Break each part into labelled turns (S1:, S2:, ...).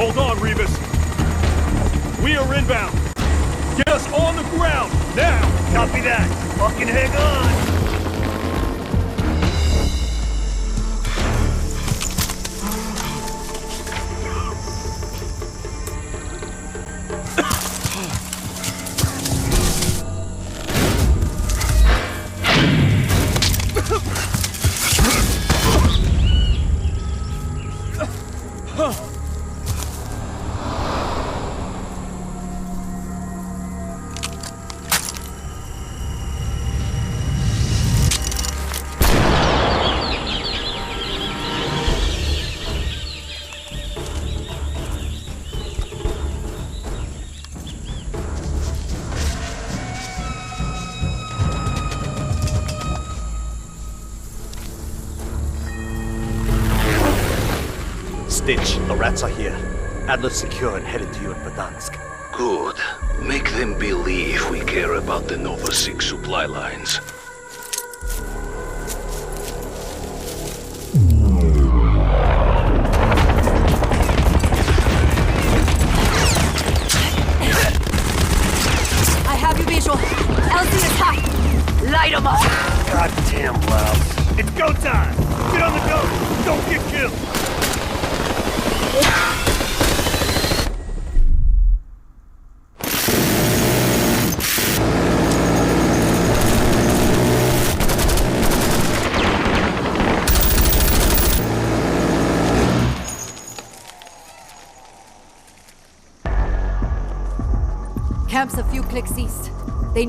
S1: Hold on, Revis. We are inbound. Get us on the ground now.
S2: Copy that. Fucking hang on.
S3: Rats are here. Adler secure and headed to you in Verdansk.
S4: Good. Make them believe we care about the Nova 6 supply lines.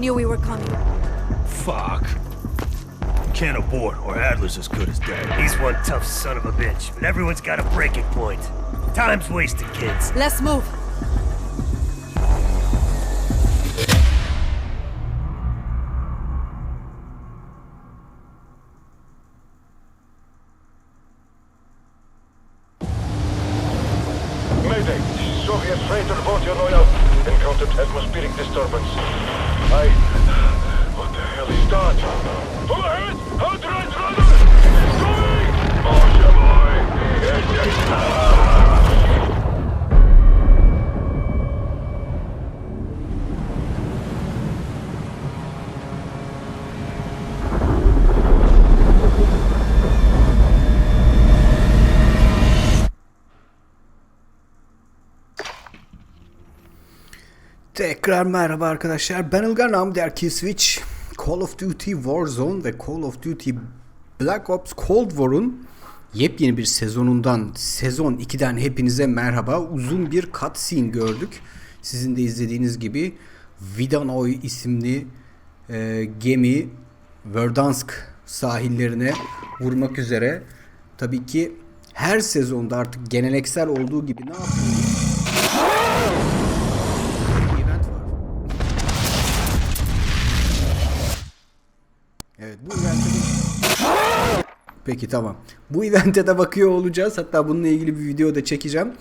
S5: Knew we were coming.
S1: Fuck. Can't abort, or Adler's as good as dead.
S2: He's one tough son of a bitch, but everyone's got a breaking point. Time's wasted, kids.
S5: Let's move.
S6: Tekrar merhaba arkadaşlar. Ben Ilgar Nam der ki Switch, Call of Duty Warzone ve Call of Duty Black Ops Cold War'un yepyeni bir sezonundan, sezon 2'den hepinize merhaba. Uzun bir cutscene gördük. Sizin de izlediğiniz gibi Vidanoy isimli e, gemi Verdansk sahillerine vurmak üzere. Tabii ki her sezonda artık geleneksel olduğu gibi ne yapıyoruz? Peki tamam. Bu evente de bakıyor olacağız. Hatta bununla ilgili bir video da çekeceğim.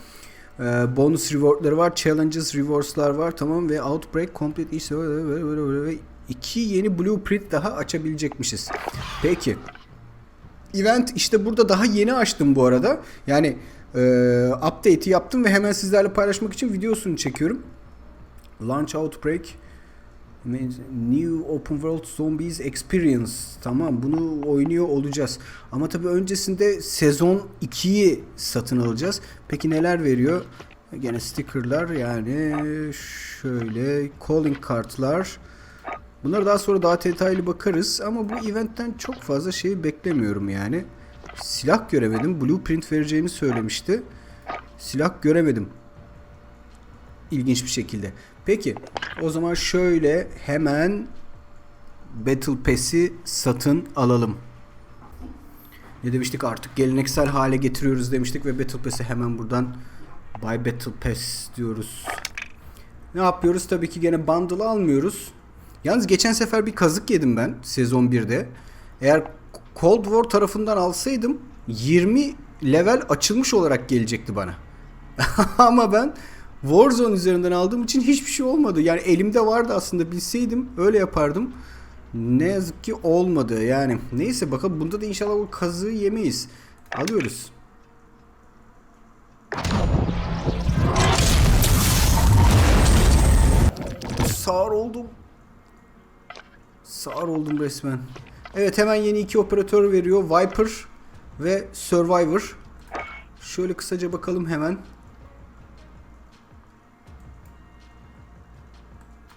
S6: Ee, bonus rewardları var. Challenges, rewards'lar var. Tamam ve Outbreak Complete işte böyle iki yeni blueprint daha açabilecekmişiz. Peki. Event işte burada daha yeni açtım bu arada. Yani e, update'i yaptım ve hemen sizlerle paylaşmak için videosunu çekiyorum. Launch Outbreak New Open World Zombies Experience. Tamam bunu oynuyor olacağız. Ama tabii öncesinde sezon 2'yi satın alacağız. Peki neler veriyor? Gene stickerlar yani şöyle calling kartlar. Bunlara daha sonra daha detaylı bakarız ama bu eventten çok fazla şey beklemiyorum yani. Silah göremedim. Blueprint vereceğini söylemişti. Silah göremedim ilginç bir şekilde. Peki o zaman şöyle hemen Battle Pass'i satın alalım. Ne demiştik artık geleneksel hale getiriyoruz demiştik ve Battle Pass'i hemen buradan Buy Battle Pass diyoruz. Ne yapıyoruz? Tabii ki gene bundle almıyoruz. Yalnız geçen sefer bir kazık yedim ben sezon 1'de. Eğer Cold War tarafından alsaydım 20 level açılmış olarak gelecekti bana. Ama ben Warzone üzerinden aldığım için hiçbir şey olmadı. Yani elimde vardı aslında bilseydim öyle yapardım. Ne yazık ki olmadı yani. Neyse bakalım bunda da inşallah o kazığı yemeyiz. Alıyoruz. Sağır oldum. Sağır oldum resmen. Evet hemen yeni iki operatör veriyor. Viper ve Survivor. Şöyle kısaca bakalım hemen.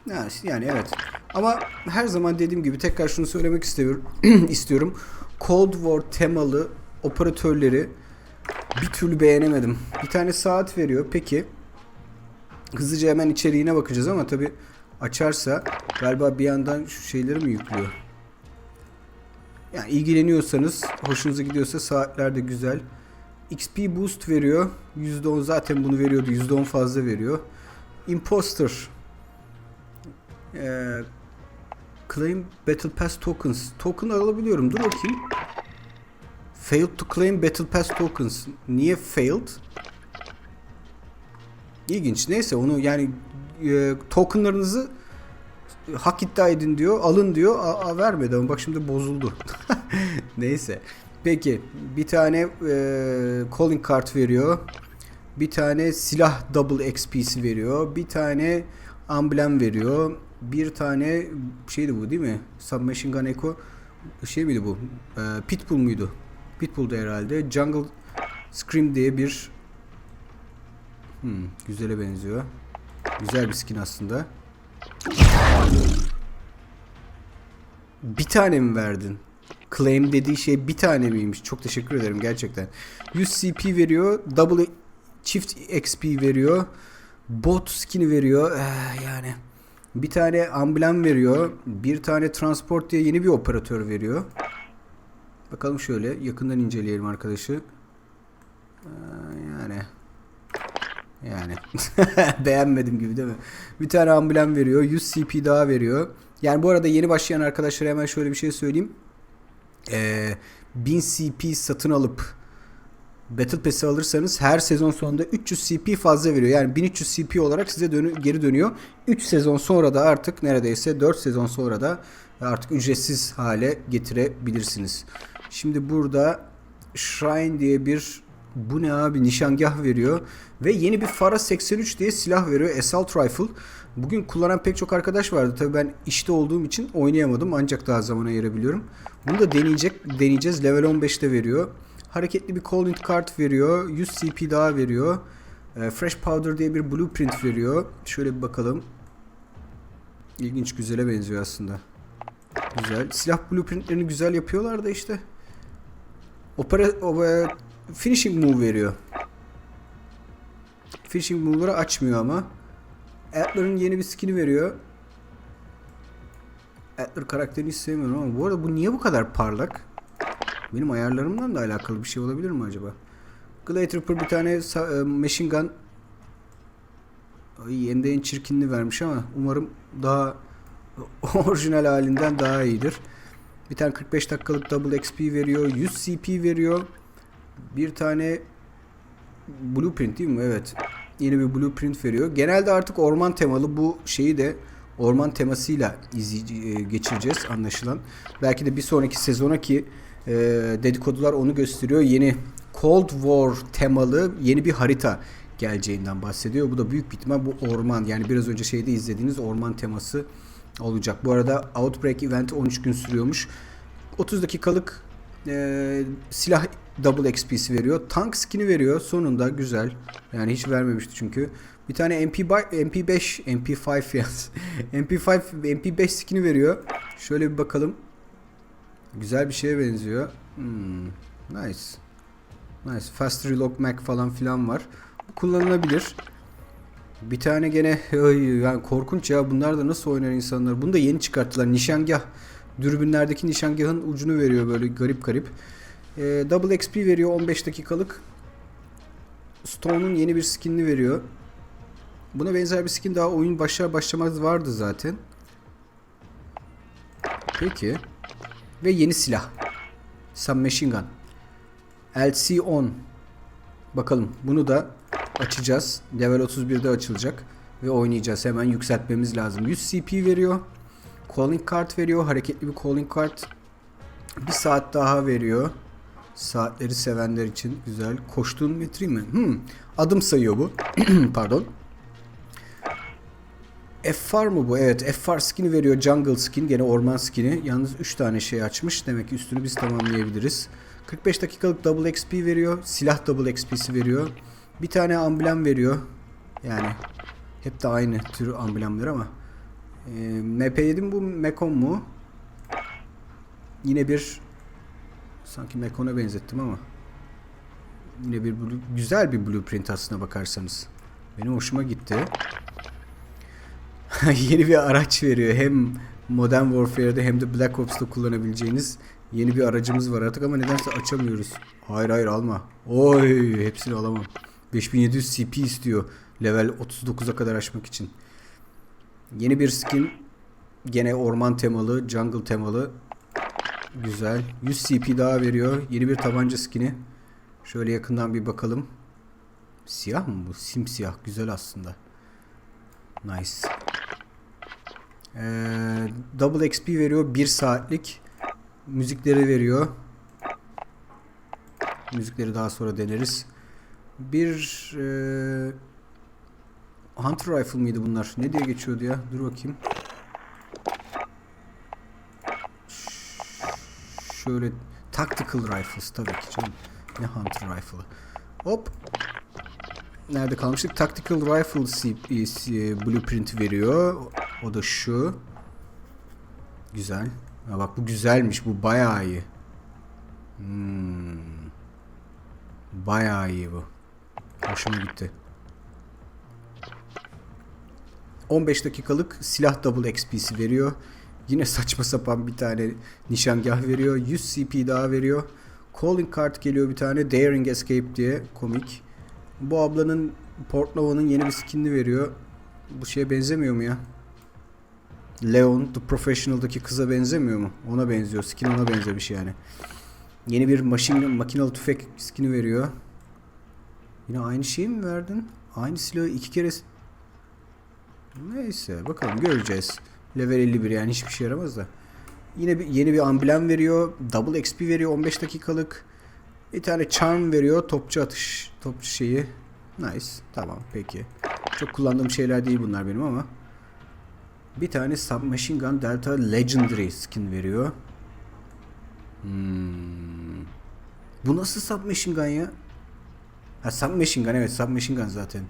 S6: Yani, yani evet. Ama her zaman dediğim gibi tekrar şunu söylemek istiyorum. istiyorum. Cold War temalı operatörleri bir türlü beğenemedim. Bir tane saat veriyor. Peki. Hızlıca hemen içeriğine bakacağız ama tabi açarsa galiba bir yandan şu şeyleri mi yüklüyor? Yani ilgileniyorsanız, hoşunuza gidiyorsa saatler de güzel. XP boost veriyor. %10 zaten bunu veriyordu. %10 fazla veriyor. Imposter. Ee, claim Battle Pass tokens. Token alabiliyorum. Dur bakayım. Failed to claim Battle Pass tokens. Niye failed? İlginç. Neyse onu yani e, tokenlarınızı hak iddia edin diyor. Alın diyor. A, a, vermedi ama bak şimdi bozuldu. Neyse. Peki bir tane e, calling card veriyor. Bir tane silah double XP'si veriyor. Bir tane amblem veriyor. Bir tane şeydi bu değil mi? Submachine Gun Echo şey miydi bu? E, Pitbull muydu? Pitbull'da herhalde. Jungle Scream diye bir hmm, güzele benziyor. Güzel bir skin aslında. Bir tane mi verdin? Claim dediği şey bir tane miymiş? Çok teşekkür ederim gerçekten. 100 CP veriyor. Double çift XP veriyor. Bot skin'i veriyor. Eh, yani bir tane amblem veriyor. Bir tane transport diye yeni bir operatör veriyor. Bakalım şöyle yakından inceleyelim arkadaşı. Ee, yani yani beğenmedim gibi değil mi? Bir tane amblem veriyor. 100 CP daha veriyor. Yani bu arada yeni başlayan arkadaşlara hemen şöyle bir şey söyleyeyim. Ee, 1000 CP satın alıp Battle Pass'i alırsanız her sezon sonunda 300 CP fazla veriyor. Yani 1300 CP olarak size dönü- geri dönüyor. 3 sezon sonra da artık neredeyse 4 sezon sonra da artık ücretsiz hale getirebilirsiniz. Şimdi burada Shrine diye bir bu ne abi nişangah veriyor ve yeni bir Fara 83 diye silah veriyor Assault Rifle. Bugün kullanan pek çok arkadaş vardı. Tabii ben işte olduğum için oynayamadım ancak daha zaman ayırabiliyorum. Bunu da deneyecek deneyeceğiz. Level 15'te veriyor. Hareketli bir calling card veriyor. 100 CP daha veriyor. Ee, Fresh Powder diye bir blueprint veriyor. Şöyle bir bakalım. İlginç güzele benziyor aslında. Güzel. Silah blueprintlerini güzel yapıyorlar da işte. Opera, o, e, finishing move veriyor. Finishing move'ları açmıyor ama. Adler'ın yeni bir skin'i veriyor. Adler karakterini hiç sevmiyorum ama bu arada bu niye bu kadar parlak? Benim ayarlarımdan da alakalı bir şey olabilir mi acaba? Glade Trooper bir tane e, machine gun Ay, hem en çirkinini vermiş ama umarım daha orijinal halinden daha iyidir. Bir tane 45 dakikalık double XP veriyor. 100 CP veriyor. Bir tane blueprint değil mi? Evet. Yeni bir blueprint veriyor. Genelde artık orman temalı bu şeyi de orman temasıyla e, geçireceğiz anlaşılan. Belki de bir sonraki sezona ki e, dedikodular onu gösteriyor. Yeni Cold War temalı yeni bir harita geleceğinden bahsediyor. Bu da büyük bir ihtimal bu orman yani biraz önce şeyde izlediğiniz orman teması olacak. Bu arada Outbreak Event 13 gün sürüyormuş. 30 dakikalık e, silah double XP'si veriyor. Tank skin'i veriyor. Sonunda güzel. Yani hiç vermemişti çünkü. Bir tane MP MP5 MP5 yaz. MP5 MP5 skin'i veriyor. Şöyle bir bakalım. Güzel bir şeye benziyor. Hmm, nice. Nice. Fast Reload Mac falan filan var. Bu kullanılabilir. Bir tane gene yani korkunç ya bunlar da nasıl oynar insanlar. Bunu da yeni çıkarttılar. Nişangah. Dürbünlerdeki nişangahın ucunu veriyor böyle garip garip. Ee, double XP veriyor 15 dakikalık. Stone'un yeni bir skinini veriyor. Buna benzer bir skin daha oyun başlar başlamaz vardı zaten. Peki. Ve yeni silah. Submachine Gun. LC-10. Bakalım bunu da açacağız. Level 31'de açılacak. Ve oynayacağız. Hemen yükseltmemiz lazım. 100 CP veriyor. Calling card veriyor. Hareketli bir calling card. Bir saat daha veriyor. Saatleri sevenler için güzel. Koştuğun metre mi? Hmm. Adım sayıyor bu. Pardon. F-Far mı bu? Evet F-Far skin'i veriyor. Jungle skin. Gene orman skin'i. Yalnız 3 tane şey açmış. Demek ki üstünü biz tamamlayabiliriz. 45 dakikalık double XP veriyor. Silah double XP'si veriyor. Bir tane amblem veriyor. Yani hep de aynı tür amblemler ama. Ee, MP7 mi bu Mekon mu? Yine bir sanki Mekon'a benzettim ama. Yine bir güzel bir blueprint aslına bakarsanız. Benim hoşuma gitti. yeni bir araç veriyor. Hem Modern Warfare'de hem de Black Ops'ta kullanabileceğiniz yeni bir aracımız var artık ama nedense açamıyoruz. Hayır hayır alma. Oy hepsini alamam. 5700 CP istiyor. Level 39'a kadar açmak için. Yeni bir skin. Gene orman temalı, jungle temalı. Güzel. 100 CP daha veriyor. Yeni bir tabanca skin'i. Şöyle yakından bir bakalım. Siyah mı bu? Simsiyah. Güzel aslında. Nice. Ee, double XP veriyor. 1 saatlik. Müzikleri veriyor. Müzikleri daha sonra deneriz. Bir e, Hunter Rifle mıydı bunlar? Ne diye geçiyordu ya? Dur bakayım. Şöyle Tactical Rifles tabii ki canım. Ne Hunter Rifle'ı. Hop. Nerede kalmıştık? Tactical Rifle Blueprint veriyor. O da şu. Güzel. Ha bak bu güzelmiş. Bu bayağı iyi. Hmm. Bayağı iyi bu. Hoşuma gitti. 15 dakikalık silah double XP'si veriyor. Yine saçma sapan bir tane nişangah veriyor. 100 CP daha veriyor. Calling card geliyor bir tane. Daring Escape diye komik. Bu ablanın Portnova'nın yeni bir skinini veriyor. Bu şeye benzemiyor mu ya? Leon The Professional'daki kıza benzemiyor mu? Ona benziyor. Skin ona benzemiş yani. Yeni bir machine, makinalı tüfek skini veriyor. Yine aynı şeyi mi verdin? Aynı silahı iki kere... Neyse bakalım göreceğiz. Level 51 yani hiçbir şey yaramaz da. Yine bir, yeni bir amblem veriyor. Double XP veriyor 15 dakikalık. Bir tane charm veriyor. Topçu atış. Topçu şeyi. Nice. Tamam peki. Çok kullandığım şeyler değil bunlar benim ama. Bir tane Submachine Gun Delta Legendary skin veriyor. Hmm. Bu nasıl Submachine Gun ya? Ha Submachine Gun evet Submachine Gun zaten.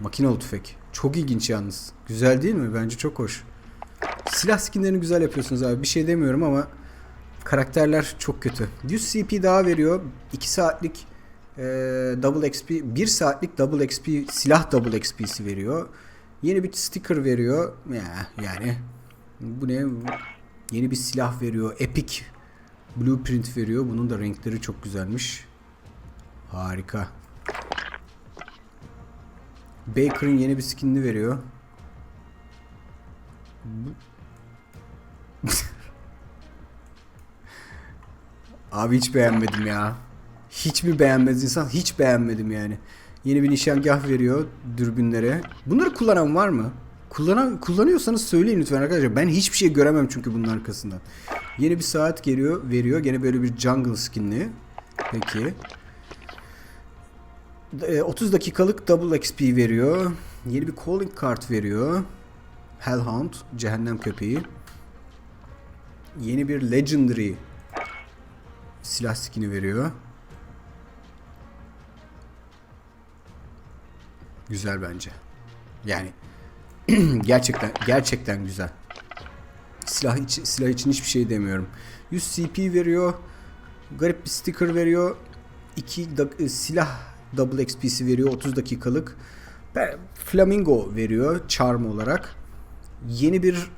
S6: Makinalı tüfek. Çok ilginç yalnız. Güzel değil mi? Bence çok hoş. Silah skinlerini güzel yapıyorsunuz abi. Bir şey demiyorum ama karakterler çok kötü. 100 CP daha veriyor. 2 saatlik e, double XP, 1 saatlik double XP, silah double XP'si veriyor. Yeni bir sticker veriyor. Ya, yani bu ne? Yeni bir silah veriyor. Epic blueprint veriyor. Bunun da renkleri çok güzelmiş. Harika. Baker'ın yeni bir skinini veriyor. Abi hiç beğenmedim ya. Hiç mi beğenmez insan? Hiç beğenmedim yani. Yeni bir nişangah veriyor dürbünlere. Bunları kullanan var mı? Kullanan kullanıyorsanız söyleyin lütfen arkadaşlar. Ben hiçbir şey göremem çünkü bunun arkasından. Yeni bir saat geliyor, veriyor. Gene böyle bir jungle skinli. Peki. E, 30 dakikalık double XP veriyor. Yeni bir calling card veriyor. Hellhound, cehennem köpeği. Yeni bir legendary silah skin'i veriyor. Güzel bence. Yani gerçekten gerçekten güzel. Silah için, silah için hiçbir şey demiyorum. 100 CP veriyor. Garip bir sticker veriyor. 2 silah double XP'si veriyor 30 dakikalık. Flamingo veriyor charm olarak. Yeni bir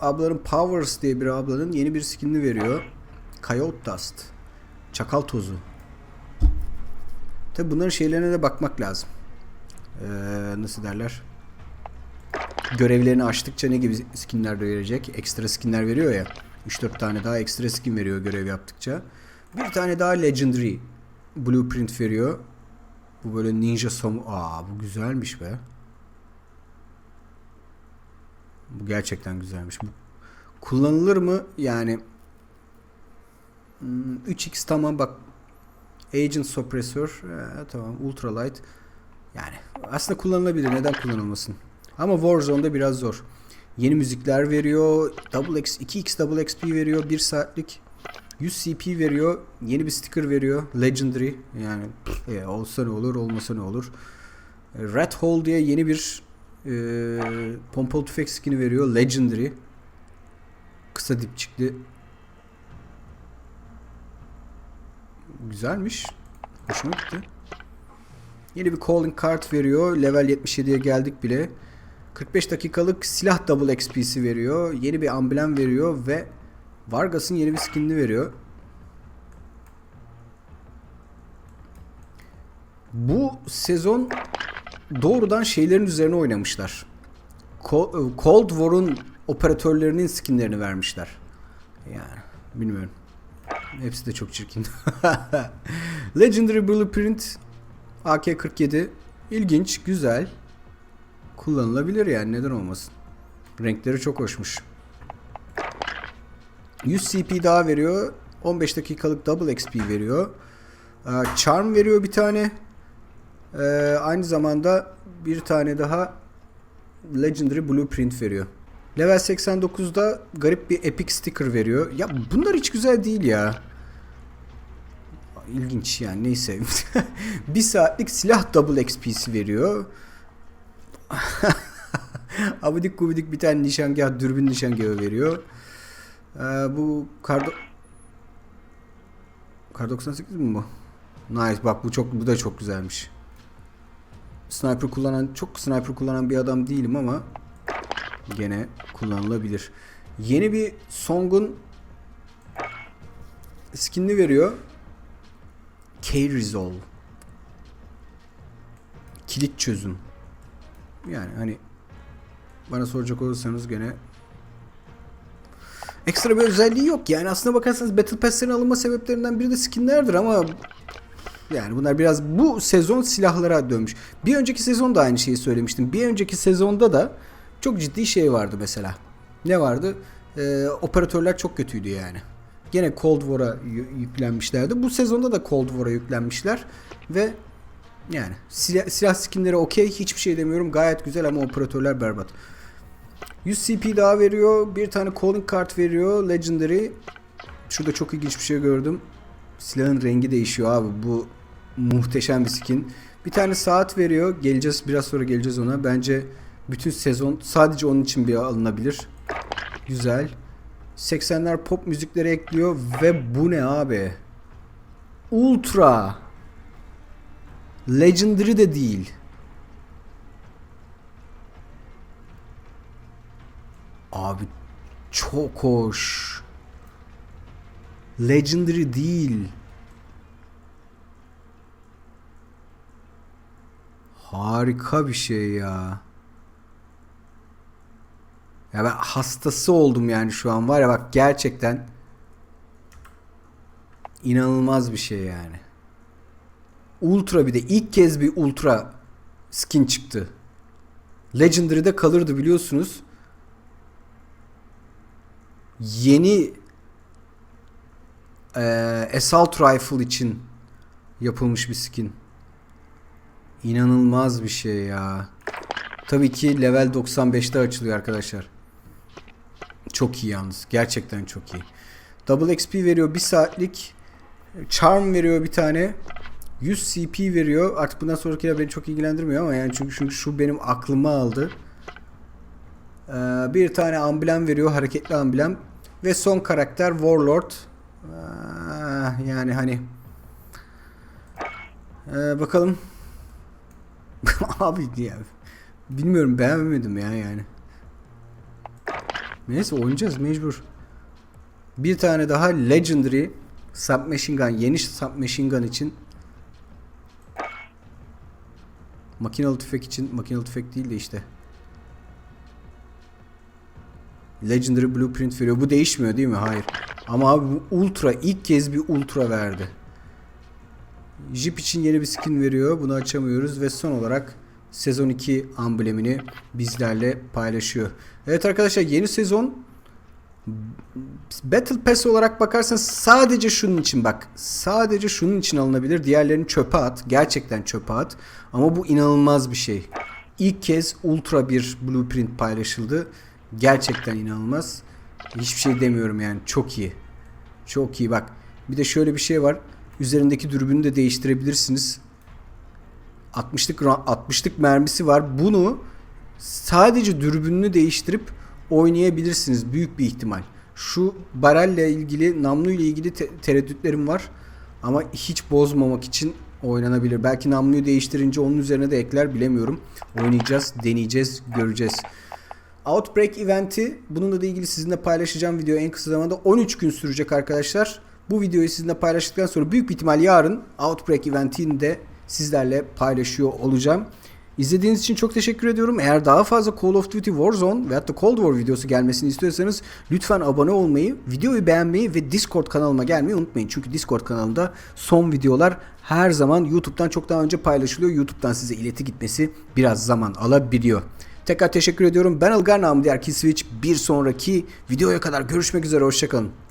S6: ablanın Powers diye bir ablanın yeni bir skinini veriyor. Coyote Dust. Çakal tozu. Tabi bunların şeylerine de bakmak lazım. Ee, nasıl derler? Görevlerini açtıkça ne gibi skinler verecek? Ekstra skinler veriyor ya. 3-4 tane daha ekstra skin veriyor görev yaptıkça. Bir tane daha Legendary Blueprint veriyor. Bu böyle Ninja Samu... Aa bu güzelmiş be. Bu gerçekten güzelmiş. Bu kullanılır mı? Yani hmm, 3x tamam bak. Agent Suppressor ee, tamam. Ultralight. Yani aslında kullanılabilir. Neden kullanılmasın? Ama Warzone'da biraz zor. Yeni müzikler veriyor. Double X, 2x Double XP veriyor. 1 saatlik. 100 CP veriyor. Yeni bir sticker veriyor. Legendary. Yani e, olsa ne olur olmasa ne olur. E, Red Hole diye yeni bir e, pompalı tüfek skin'i veriyor. Legendary. Kısa dipçikli. Güzelmiş. Hoşuma gitti. Yeni bir calling card veriyor. Level 77'ye geldik bile. 45 dakikalık silah double XP'si veriyor. Yeni bir amblem veriyor ve Vargas'ın yeni bir skinini veriyor. Bu sezon doğrudan şeylerin üzerine oynamışlar. E, Cold War'un operatörlerinin skinlerini vermişler. Yani bilmiyorum. Hepsi de çok çirkin. Legendary Blueprint AK-47 ilginç, güzel. Kullanılabilir yani neden olmasın. Renkleri çok hoşmuş. 100 CP daha veriyor. 15 dakikalık double XP veriyor. Ee, Charm veriyor bir tane. Ee, aynı zamanda bir tane daha Legendary Blueprint veriyor. Level 89'da garip bir epic sticker veriyor. Ya bunlar hiç güzel değil ya. İlginç yani neyse. bir saatlik silah double XP'si veriyor. Abidik gubidik bir tane nişangah, dürbün nişangahı veriyor. Ee, bu kar, kar 98 mi bu? Nice bak bu çok bu da çok güzelmiş. Sniper kullanan çok sniper kullanan bir adam değilim ama gene kullanılabilir. Yeni bir Song'un skinini veriyor. K-Resolve. Kilit çözüm. Yani hani bana soracak olursanız gene ekstra bir özelliği yok. Yani aslına bakarsanız Battle Pass'lerin alınma sebeplerinden biri de skinlerdir ama yani bunlar biraz bu sezon silahlara dönmüş. Bir önceki sezon da aynı şeyi söylemiştim. Bir önceki sezonda da çok ciddi şey vardı mesela. Ne vardı? Ee, operatörler çok kötüydü yani. Gene Cold War'a yüklenmişlerdi. Bu sezonda da Cold War'a yüklenmişler ve yani silah, silah skinleri okey hiçbir şey demiyorum. Gayet güzel ama operatörler berbat. 100 CP daha veriyor. Bir tane calling card veriyor. Legendary. Şurada çok ilginç bir şey gördüm. Silahın rengi değişiyor abi. Bu muhteşem bir skin. Bir tane saat veriyor. Geleceğiz biraz sonra geleceğiz ona. Bence bütün sezon sadece onun için bir alınabilir. Güzel. 80'ler pop müzikleri ekliyor ve bu ne abi? Ultra. Legendary de değil. Abi çok hoş. Legendary değil. Harika bir şey ya. Ya ben hastası oldum yani şu an var ya bak gerçekten inanılmaz bir şey yani. Ultra bir de ilk kez bir ultra skin çıktı. Legendary'de kalırdı biliyorsunuz. Yeni e, Assault Rifle için yapılmış bir skin. İnanılmaz bir şey ya. Tabii ki level 95'te açılıyor arkadaşlar. Çok iyi yalnız. Gerçekten çok iyi. Double XP veriyor bir saatlik. Charm veriyor bir tane. 100 CP veriyor. Artık bundan sonrakiler beni çok ilgilendirmiyor ama yani çünkü, çünkü şu benim aklımı aldı. Ee, bir tane amblem veriyor. Hareketli amblem. Ve son karakter Warlord. Ee, yani hani ee, bakalım. Abi ya bilmiyorum beğenmedim ya yani. Neyse oynayacağız mecbur. Bir tane daha Legendary Submachine Gun. Yeni Submachine Gun için Makinalı tüfek için makinalı tüfek değil de işte. Legendary Blueprint veriyor. Bu değişmiyor değil mi? Hayır. Ama abi bu Ultra ilk kez bir Ultra verdi. Jeep için yeni bir skin veriyor. Bunu açamıyoruz ve son olarak sezon 2 amblemini bizlerle paylaşıyor. Evet arkadaşlar yeni sezon Battle Pass olarak bakarsanız sadece şunun için bak. Sadece şunun için alınabilir. Diğerlerini çöpe at. Gerçekten çöpe at. Ama bu inanılmaz bir şey. ilk kez ultra bir blueprint paylaşıldı. Gerçekten inanılmaz. Hiçbir şey demiyorum yani. Çok iyi. Çok iyi bak. Bir de şöyle bir şey var. Üzerindeki dürbünü de değiştirebilirsiniz. 60'lık ra- 60'lık mermisi var. Bunu sadece dürbününü değiştirip oynayabilirsiniz büyük bir ihtimal. Şu barelle ilgili, namlu ile ilgili te- tereddütlerim var. Ama hiç bozmamak için oynanabilir. Belki namluyu değiştirince onun üzerine de ekler bilemiyorum. Oynayacağız, deneyeceğiz, göreceğiz. Outbreak eventi bununla da ilgili sizinle paylaşacağım video en kısa zamanda 13 gün sürecek arkadaşlar. Bu videoyu sizinle paylaştıktan sonra büyük bir ihtimal yarın Outbreak eventini de sizlerle paylaşıyor olacağım. İzlediğiniz için çok teşekkür ediyorum. Eğer daha fazla Call of Duty Warzone veyahut da Cold War videosu gelmesini istiyorsanız lütfen abone olmayı, videoyu beğenmeyi ve Discord kanalıma gelmeyi unutmayın. Çünkü Discord kanalımda son videolar her zaman YouTube'dan çok daha önce paylaşılıyor. YouTube'dan size ileti gitmesi biraz zaman alabiliyor. Tekrar teşekkür ediyorum. Ben Ilgar namı diğer Switch. Bir sonraki videoya kadar görüşmek üzere. Hoşçakalın.